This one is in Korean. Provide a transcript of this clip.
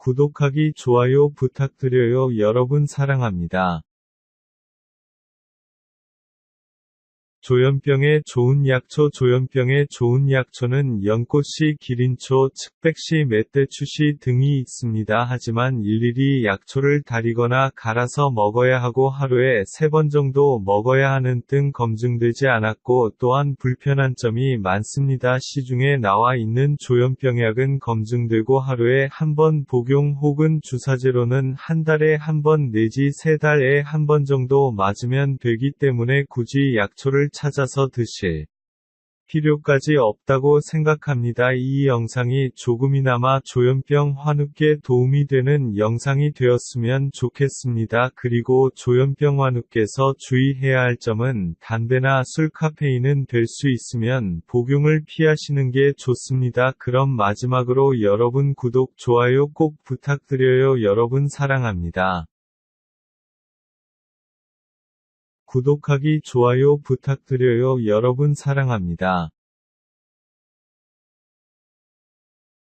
구독하기 좋아요 부탁드려요 여러분 사랑합니다. 조현병에 좋은 약초 조현병에 좋은 약초는 연꽃씨, 기린초, 측백씨, 멧돼추씨 등이 있습니다. 하지만 일일이 약초를 다리거나 갈아서 먹어야 하고 하루에 세번 정도 먹어야 하는 등 검증되지 않았고 또한 불편한 점이 많습니다. 시중에 나와 있는 조현병약은 검증되고 하루에 한 번 복용 혹은 주사제로는 한 달에 한 번 내지 세 달에 한 번 정도 맞으면 되기 때문에 굳이 약초를 찾아서 드실 필요까지 없다고 생각합니다. 이 영상이 조금이나마 조현병 환우께 도움이 되는 영상이 되었으면 좋겠습니다. 그리고 조현병 환우께서 주의해야 할 점은 담배나 술 카페인은 될 수 있으면 복용을 피하시는 게 좋습니다. 그럼 마지막으로 여러분 구독, 좋아요 꼭 부탁드려요. 여러분 사랑합니다. 구독하기 좋아요 부탁드려요 여러분 사랑합니다.